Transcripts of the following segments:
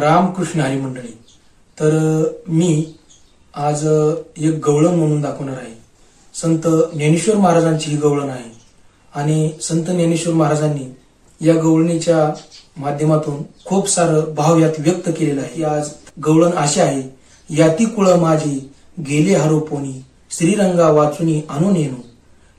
रामकृष्ण हरी मंडळी. तर मी आज एक गवळण म्हणून दाखवणार आहे. संत ज्ञानेश्वर महाराजांची ही गवळण आहे. आणि संत ज्ञानेश्वर महाराजांनी या गवळणीच्या माध्यमातून खूप सारं भाव यात व्यक्त केलेलं आहे. ही आज गवळण अशी आहे याती कुळ माझी गेले हरोपोनी श्रीरंगा वाचुनी आणून येणू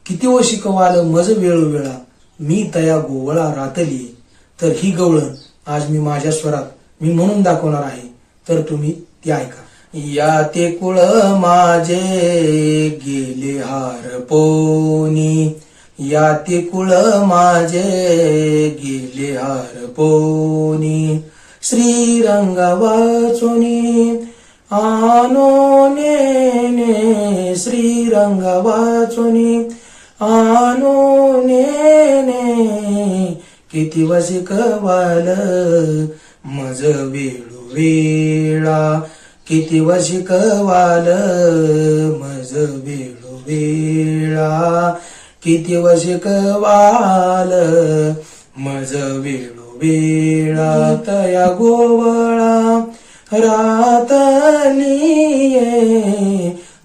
किती व शिकवाल मज वेळोवेळा मी तया गोवळा रातली तर ही गवळण आज मी माझ्या स्वरात मी म्हणून दाखवणार आहे. तर तुम्ही ती ऐका. या ते कुळ माझे गेले हार पोनी. या ते कुळ माझे गेले हार पोनी. श्रीरंग वाचोनी. आनो नेने श्रीरंग वाचोनी. आनो नेने किती वशिकवाल मज वेळू वेळा. किती वशिकवाल मज वेळू वेळा. किती वशिकवाल मज वेळू वेळा. तया गोवळा रातली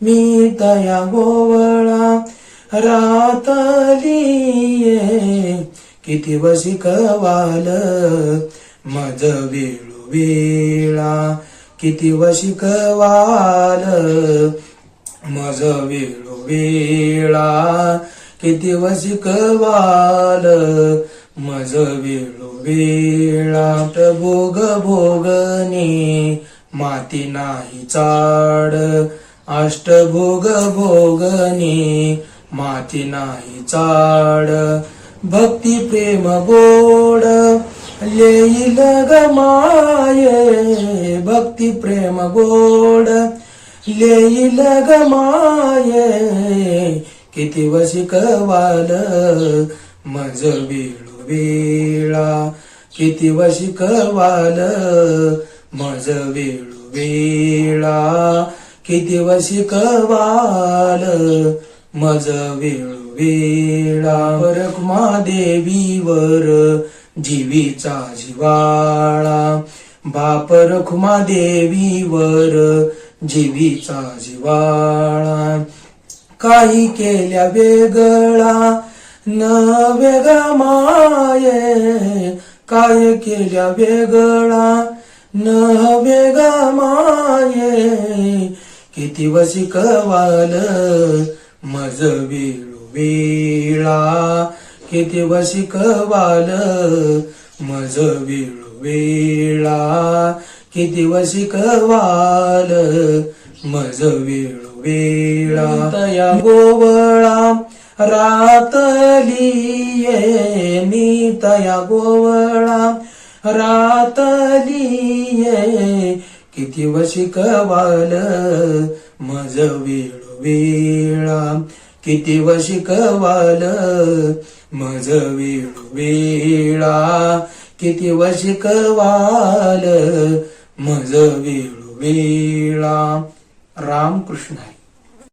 मी तया गोवळा रातली किती वशिकवाल मज वेळू वेळा किती वशिकवाल मज वेळू वेळा किती वशिकवाल मज वेळू वेळा भोग भोगनी माती नाही चाड. अष्टभोग भोगनी माती नाही चाड. भक्ती प्रेम गोड येईल ग माये भक्ती प्रेम गोड लेईल ग किती किती वशिकवाल मज वेळू वेळा किती वशिकवाल मज वेळू वेळा किती वशिकवाल मज वेळू वेळा परकुमा देवीवर जीवीचा जिवाळा. बापर खुमा देवीवर जीवीचा जिवाळा. काही केल्या वेगळा न वेगळा माये. काय केल्या वेगळा न वेगळा माये. किती वशिकवाल मज वेळू. किती वशिकवाल मज वेळू वेळा. किती वशिकवाल मज वेळू वेळा. तया गोवळा रातलिये मी तया गोवळा रातलिये किती वशिकवाल मज वेळू वेळा. किती वशिकवाल मज वेळू वेळा किती वशिकवाल मज वेळू वेळा रामकृष्ण